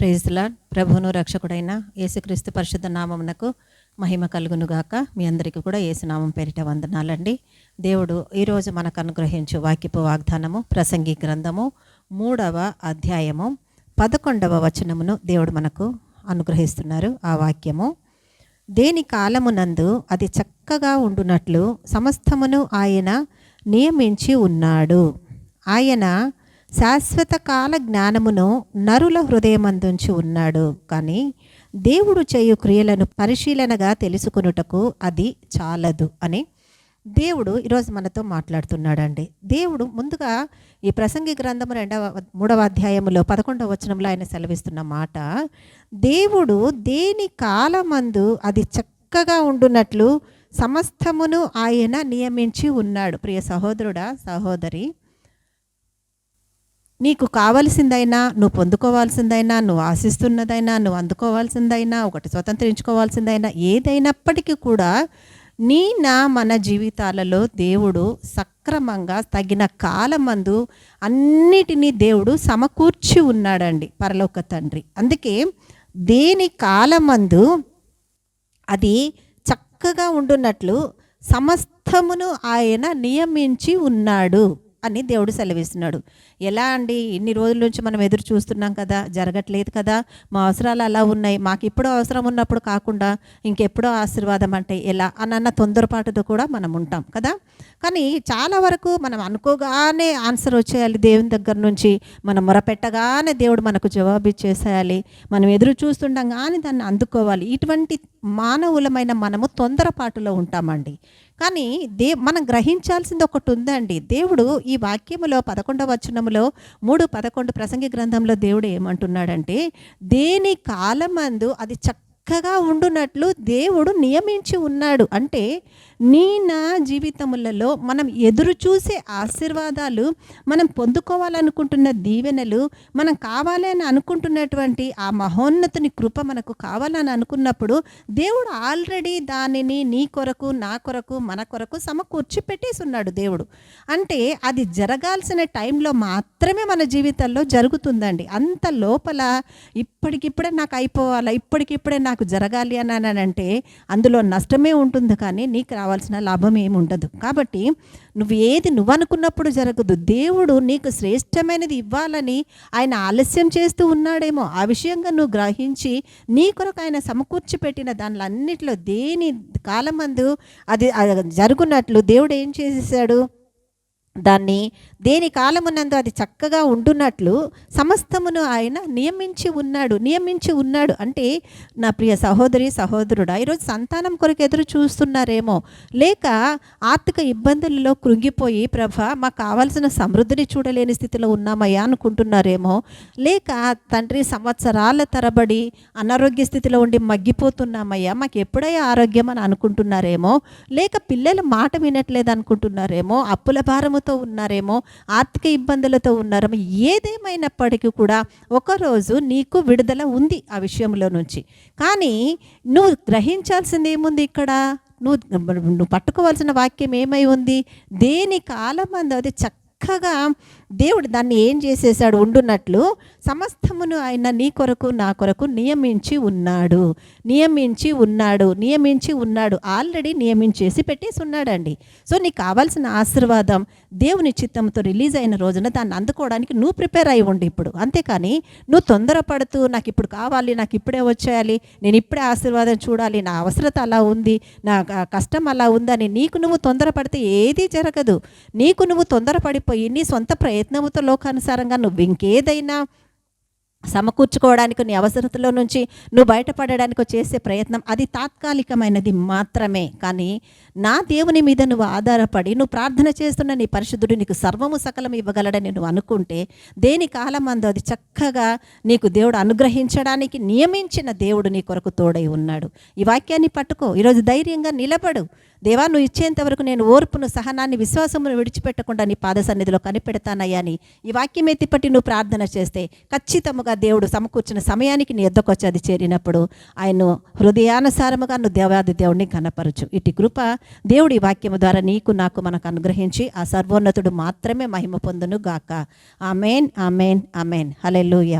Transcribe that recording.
ప్రేజ్లా ప్రభును రక్షకుడైన యేసుక్రీస్తు పరిశుద్ధ నామమునకు మహిమ కలుగును గాక మీ అందరికీ కూడా యేసునామం పేరిట వందనాలండి. దేవుడు ఈరోజు మనకు అనుగ్రహించు వాక్యపు వాగ్దానము ప్రసంగి గ్రంథము మూడవ అధ్యాయము పదకొండవ వచనమును దేవుడు మనకు అనుగ్రహిస్తున్నారు. ఆ వాక్యము దేని కాలమునందు అది చక్కగా ఉండునట్లు సమస్తమును ఆయన నియమించి ఉన్నాడు. ఆయన శాశ్వత కాల జ్ఞానమును నరుల హృదయమందుంచి ఉన్నాడు. కానీ దేవుడు చేయు క్రియలను పరిశీలనగా తెలుసుకొనుటకు అది చాలదు అని దేవుడు ఈరోజు మనతో మాట్లాడుతున్నాడండి. దేవుడు ముందుగా ఈ ప్రసంగి గ్రంథము రెండవ మూడవ అధ్యాయములో పదకొండవ వచనంలో ఆయన సెలవిస్తున్న మాట దేవుడు దేని కాలమందు అది చక్కగా ఉండునట్లు సమస్తమును ఆయన నియమించి ఉన్నాడు. ప్రియ సహోదరుడా సహోదరి నీకు కావలసిందైనా నువ్వు పొందుకోవాల్సిందైనా నువ్వు ఆశిస్తున్నదైనా నువ్వు అందుకోవాల్సిందైనా ఒకటి స్వతంత్రించుకోవాల్సిందైనా ఏదైనప్పటికీ కూడా నీ నా మన జీవితాలలో దేవుడు సక్రమంగా తగిన కాలమందు అన్నిటినీ దేవుడు సమకూర్చి ఉన్నాడండి పరలోక తండ్రి. అందుకే దేని కాలమందు అది చక్కగా ఉండున్నట్లు సమస్తమును ఆయన నియమించి ఉన్నాడు. అని దేవుడు సెలవిస్తున్నాడు. ఎలా అండి? ఇన్ని రోజుల నుంచి మనం ఎదురు చూస్తున్నాం కదా జరగట్లేదు కదా మా అవసరాలు అలా ఉన్నాయి మాకు ఇప్పుడు అవసరం ఉన్నప్పుడు కాకుండా ఇంకెప్పుడో ఆశీర్వాదం అంటే ఎలా అన్న తొందరపాటుతో కూడా మనం ఉంటాం కదా. కానీ చాలా వరకు మనం అనుకోగానే ఆన్సర్ వచ్చేయాలి దేవుని దగ్గర నుంచి. మనం మొరపెట్టగానే దేవుడు మనకు జవాబు ఇచ్చేసేయాలి. మనం ఎదురు చూస్తుండగానే దాన్ని అందుకోవాలి. ఇటువంటి మానవులమైన మనము తొందరపాటులో ఉంటామండి. కానీ దే మనం గ్రహించాల్సింది ఒకటి ఉందండి. దేవుడు ఈ వాక్యములో పదకొండవ వచనములో మూడు పదకొండు ప్రసంగి గ్రంథంలో దేవుడు ఏమంటున్నాడంటే దేని కాలమందు అది చక్కగా ఉండునట్లు దేవుడు నియమించి ఉన్నాడు. అంటే నీ నా జీవితములలో మనం ఎదురు చూసే ఆశీర్వాదాలు మనం పొందుకోవాలనుకుంటున్న దీవెనలు మనం కావాలని అనుకుంటున్నటువంటి ఆ మహోన్నతుని కృప మనకు కావాలని అనుకున్నప్పుడు దేవుడు ఆల్రెడీ దానిని నీ కొరకు నా కొరకు మన కొరకు సమకూర్చి పెట్టేసి ఉన్నాడు దేవుడు. అంటే అది జరగాల్సిన టైంలో మాత్రమే మన జీవితంలో జరుగుతుందండి. అంత లోపల ఇప్పటికిప్పుడే నాకు అయిపోవాలా ఇప్పటికిప్పుడే నాకు జరగాలి అని అంటే అందులో నష్టమే ఉంటుంది కానీ నీకు రావాలి రావాల్సిన లాభం ఏమి ఉండదు. కాబట్టి నువ్వు ఏది నువ్వు అనుకున్నప్పుడు జరగదు. దేవుడు నీకు శ్రేష్టమైనది ఇవ్వాలని ఆయన ఆలస్యం చేస్తూ ఉన్నాడేమో. ఆ విషయంగా నువ్వు గ్రహించి నీ కొరకు ఆయన సమకూర్చి పెట్టిన దానిలో అన్నిట్లో దేని కాలమందు అది అది జరుగునట్లు దేవుడు ఏం చేసేసాడు? దాన్ని దేని కాలమునందు అది చక్కగా ఉండున్నట్లు సమస్తమును ఆయన నియమించి ఉన్నాడు నియమించి ఉన్నాడు. అంటే నా ప్రియ సహోదరి సహోదరుడా ఈరోజు సంతానం కొరకు ఎదురు చూస్తున్నారేమో. లేక ఆర్థిక ఇబ్బందులలో కృంగిపోయి ప్రభ మాకు కావాల్సిన సమృద్ధిని చూడలేని స్థితిలో ఉన్నామయ్యా అనుకుంటున్నారేమో. లేక తండ్రి సంవత్సరాల తరబడి అనారోగ్య స్థితిలో ఉండి మగ్గిపోతున్నామయ్యా మాకు ఎప్పుడయ్యా ఆరోగ్యం అని అనుకుంటున్నారేమో. లేక పిల్లలు మాట వినట్లేదు అనుకుంటున్నారేమో. అప్పుల భారముతో ఉన్నారేమో ఆర్థిక ఇబ్బందులతో ఉన్నారేమో ఏదేమైనప్పటికీ కూడా ఒకరోజు నీకు విడుదల ఉంది ఆ విషయంలో నుంచి. కానీ నువ్వు గ్రహించాల్సింది ఏముంది ఇక్కడ? నువ్వు నువ్వు పట్టుకోవాల్సిన వాక్యం ఏమై ఉంది? దేని కాలం అది చక్క చక్కగా దేవుడు దాన్ని ఏం చేసేసాడు ఉండున్నట్లు సమస్తమును ఆయన నీ కొరకు నా కొరకు నియమించి ఉన్నాడు. నియమించి ఉన్నాడు. నియమించి ఉన్నాడు. ఆల్రెడీ నియమించేసి పెట్టేసి ఉన్నాడండి. సో నీకు కావాల్సిన ఆశీర్వాదం దేవుని చిత్తంతో రిలీజ్ అయిన రోజున దాన్ని అందుకోవడానికి నువ్వు ప్రిపేర్ అయి ఉండి ఇప్పుడు. అంతేకాని నువ్వు తొందరపడుతూ నాకు ఇప్పుడు కావాలి నాకు ఇప్పుడే వచ్చేయాలి నేను ఇప్పుడే ఆశీర్వాదం చూడాలి నా అవసరత అలా ఉంది నా కష్టం అలా ఉందని నీకు నువ్వు తొందరపడితే ఏదీ జరగదు. నీకు నువ్వు తొందరపడి పోయి నీ సొంత ప్రయత్నముతో లోకానుసారంగా నువ్వు ఇంకేదైనా సమకూర్చుకోవడానికి నీ అవసరతలో నుంచి నువ్వు బయటపడడానికి చేసే ప్రయత్నం అది తాత్కాలికమైనది మాత్రమే. కానీ నా దేవుని మీద నువ్వు ఆధారపడి నువ్వు ప్రార్థన చేస్తున్న నీ పరిశుద్ధుడు నీకు సర్వము సకలం ఇవ్వగలడని నువ్వు అనుకుంటే దేని కాలం అందు అది చక్కగా నీకు దేవుడు అనుగ్రహించడానికి నియమించిన దేవుడు నీ కొరకు తోడై ఉన్నాడు. ఈ వాక్యాన్ని పట్టుకో. ఈరోజు ధైర్యంగా నిలబడు. దేవా నువ్వు ఇచ్చేంత వరకు నేను ఓర్పును సహనాన్ని విశ్వాసమును విడిచిపెట్టకుండా నీ పాద సన్నిధిలో కనిపెడతానయ్యా అని ఈ వాక్యం ఎత్తిపట్టి నువ్వు ప్రార్థన చేస్తే ఖచ్చితముగా దేవుడు సమకూర్చిన సమయానికి నీ ఎద్దకొచ్చి అది చేరినప్పుడు ఆయన హృదయానుసారముగా నువ్వు దేవాది దేవుడిని కనపరచు ఇటు కృప దేవుడి వాక్యము ద్వారా నీకు నాకు మనకు అనుగ్రహించి ఆ సర్వోన్నతుడు మాత్రమే మహిమ పొందును గాక ఆమెన్ ఆమెన్ ఆమెన్. హలెలూయ